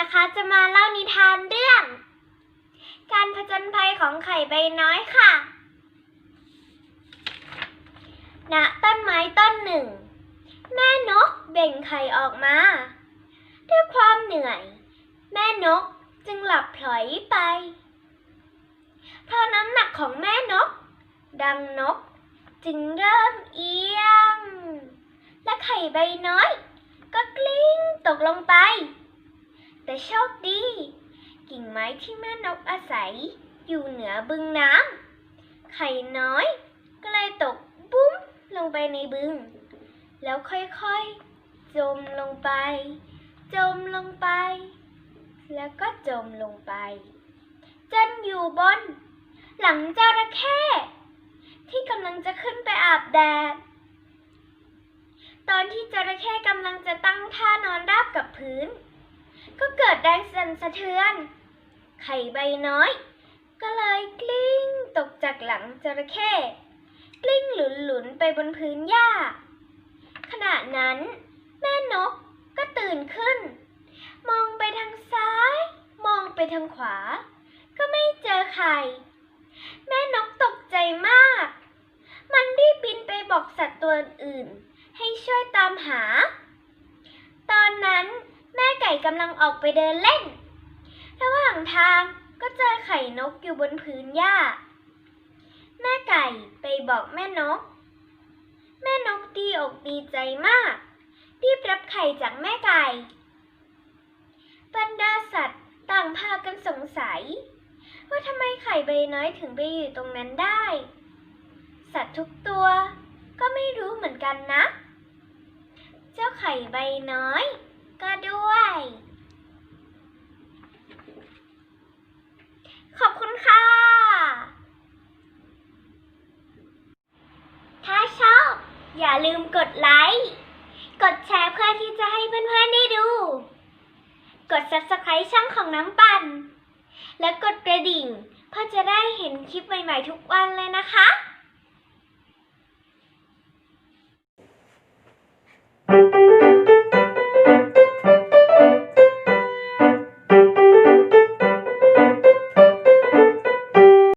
นะคะจะมาเล่านิทานเรื่อง การผจญภัยของไข่ใบน้อยค่ะณต้นไม้ต้นหนึ่ง แม่นกเบ่งไข่ออกมา ด้วยความเหนื่อย แม่นกจึงหลับพลอยไป เพราะน้ำหนักของแม่นก ดังนกจึงเริ่มเอียง และไข่ใบน้อย ก็กลิ้งตกลงไป แต่โชคดี กิ่งไม้ที่แม่นกอาศัยอยู่เหนือบึงน้ำไข่น้อยก็เลยตกบุ้มลงไปในบึง แล้วค่อยๆ จมลงไป จมลงไป แล้วก็จมลงไป จนอยู่บน หลังจระเข้ที่กำลังจะขึ้นไปอาบแดด ตอนที่จระเข้กำลังจะตั้งท่านอนราบกับพื้น ก็เกิดแรงสั่นสะเทือน ไข่ใบน้อย ก็เลยกลิ้งตกจากหลังจระเข้กลิ้งหลุนๆไปบนพื้นหญ้า ขณะนั้น แม่นกก็ตื่นขึ้น มองไปทางซ้าย มองไปทางขวา ก็ไม่เจอไข่ แม่นกตกใจมาก มันรีบบินไปบอกสัตว์ตัวอื่น ให้ช่วยตามหา ตอนนั้น แม่ไก่กำลังออกไปเดินเล่น ระหว่างทางก็เจอไข่นกอยู่บนพื้นหญ้า แม่ไก่ไปบอกแม่นก แม่นกดีอกดีใจมากรีบรับไข่จากแม่ไก่ บรรดาสัตว์ต่างพากันสงสัย ว่าทำไมไข่ใบน้อยถึงไปอยู่ตรงนั้นได้ สัตว์ทุกตัวก็ไม่รู้เหมือนกันนะ เจ้าไข่ใบน้อย ก็ด้วย ขอบคุณค่ะ ถ้าชอบ อย่าลืมกดไลค์ กดแชร์เพื่อที่จะให้เพื่อนๆได้ดู กด subscribe ช่องของน้ำปั่นและกดกระดิ่ง เพื่อจะได้เห็นคลิปใหม่ๆทุกวันเลยนะคะ